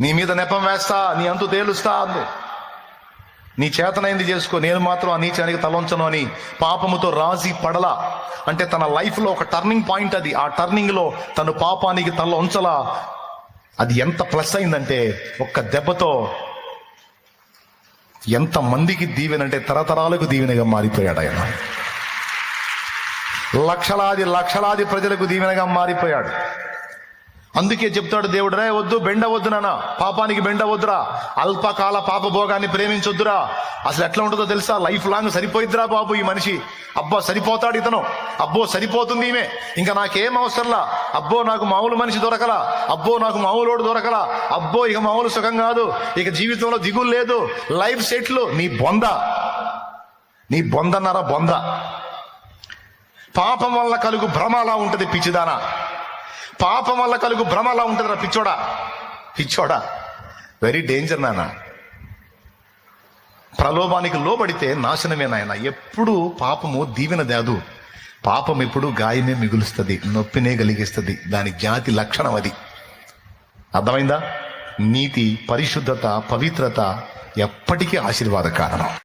నీ మీద నెపం వేస్తా నీ అంతు తేలుస్తా అంది. నీ చేతనైంది చేసుకో నేను మాత్రం ఆ నీచానికి తలంచను అని పాపముతో రాజీ పడలా. అంటే తన లైఫ్లో ఒక టర్నింగ్ పాయింట్ అది. ఆ టర్నింగ్లో తను పాపానికి తల ఉంచలా. అది ఎంత ప్లస్ అయిందంటే ఒక్క దెబ్బతో ఎంత మందికి దీవెనంటే తరతరాలకు దీవెనగా మారిపోయాడు ఆయన. లక్షలాది లక్షలాది ప్రజలకు దీవెనగా మారిపోయాడు. అందుకే చెప్తాడు దేవుడు రే వద్దు బెండ వద్దు నాన్న. పాపానికి బెండ వద్దురా. అల్పకాల పాప భోగాన్ని ప్రేమించొద్దురా. అసలు ఎట్లా ఉంటుందో తెలుసా? లైఫ్ లాంగ్ సరిపోయిద్దిరా బాబు ఈ మనిషి. అబ్బా సరిపోతాడు ఇతను. అబ్బో సరిపోతుంది ఈమె. ఇంకా నాకేం అవసరంలా? అబ్బో నాకు మామూలు మనిషి దొరకలా. అబ్బో నాకు మామూలోడు దొరకలా. అబ్బో ఇక మామూలు సుఖం కాదు. ఇక జీవితంలో దిగులు లేదు. లైఫ్ సెట్లు. నీ బొంద. నీ బొందన్నారా బొంద. పాపం వల్ల కలుగు భ్రమ అలా ఉంటుంది పిచ్చిదానా. పాపం వల్ల కలుగు భ్రమ అలా ఉంటుందిరా పిచ్చోడా? పిచ్చోడా? వెరీ డేంజర్ నాన్న. ప్రలోభానికి లోబడితే నాశనమే నాయన. ఎప్పుడు పాపము దీవెన దాదు. పాపం ఎప్పుడు గాయమే మిగులుస్తుంది నొప్పినే కలిగిస్తుంది. దాని జాతి లక్షణం అది. అర్థమైందా? నీతి పరిశుద్ధత పవిత్రత ఎప్పటికీ ఆశీర్వాద కారణం.